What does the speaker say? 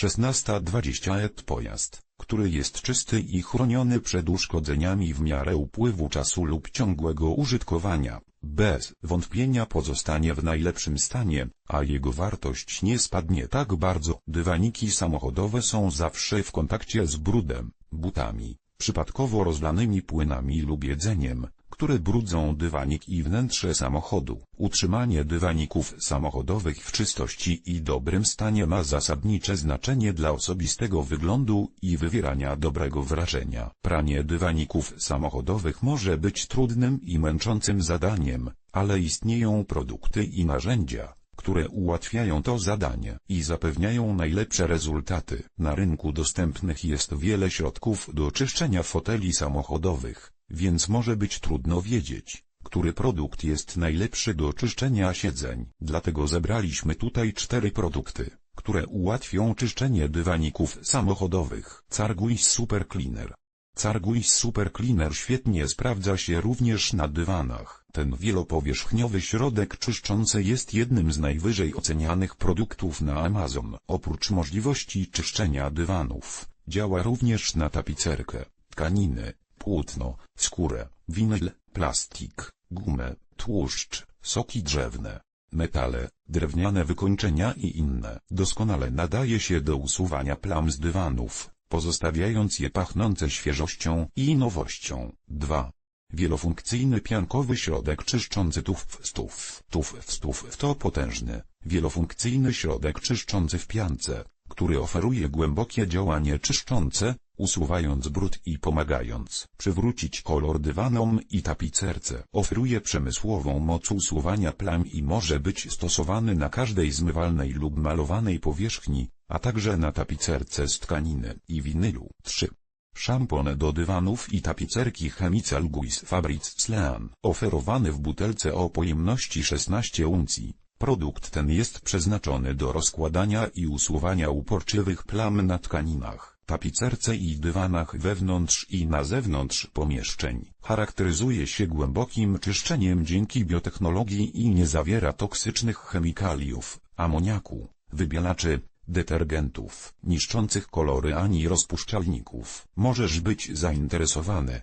16.20 et pojazd, który jest czysty i chroniony przed uszkodzeniami w miarę upływu czasu lub ciągłego użytkowania, bez wątpienia pozostanie w najlepszym stanie, a jego wartość nie spadnie tak bardzo. Dywaniki samochodowe są zawsze w kontakcie z brudem, butami, przypadkowo rozlanymi płynami lub jedzeniem, które brudzą dywanik i wnętrze samochodu. Utrzymanie dywaników samochodowych w czystości i dobrym stanie ma zasadnicze znaczenie dla osobistego wyglądu i wywierania dobrego wrażenia. Pranie dywaników samochodowych może być trudnym i męczącym zadaniem, ale istnieją produkty i narzędzia, które ułatwiają to zadanie i zapewniają najlepsze rezultaty. Na rynku dostępnych jest wiele środków do czyszczenia foteli samochodowych, więc może być trudno wiedzieć, który produkt jest najlepszy do czyszczenia siedzeń. Dlatego zebraliśmy tutaj cztery produkty, które ułatwią czyszczenie dywaników samochodowych. Carguis Super Cleaner Carguis Super Cleaner świetnie sprawdza się również na dywanach. Ten wielopowierzchniowy środek czyszczący jest jednym z najwyżej ocenianych produktów na Amazon. Oprócz możliwości czyszczenia dywanów, działa również na tapicerkę, tkaniny, płótno, skórę, winyl, plastik, gumę, tłuszcz, soki drzewne, metale, drewniane wykończenia i inne. Doskonale nadaje się do usuwania plam z dywanów, pozostawiając je pachnące świeżością i nowością. 2. Wielofunkcyjny piankowy środek czyszczący tuf stów. Tuf stów to potężny, wielofunkcyjny środek czyszczący w piance, który oferuje głębokie działanie czyszczące, usuwając brud i pomagając przywrócić kolor dywanom i tapicerce. Oferuje przemysłową moc usuwania plam i może być stosowany na każdej zmywalnej lub malowanej powierzchni, a także na tapicerce z tkaniny i winylu. 3. Szampon do dywanów i tapicerki Chemical Guis Fabric Slean, oferowany w butelce o pojemności 16 uncji. Produkt ten jest przeznaczony do rozkładania i usuwania uporczywych plam na tkaninach, tapicerce i dywanach wewnątrz i na zewnątrz pomieszczeń. Charakteryzuje się głębokim czyszczeniem dzięki biotechnologii i nie zawiera toksycznych chemikaliów, amoniaku, wybielaczy, detergentów, niszczących kolory ani rozpuszczalników. Możesz być zainteresowany,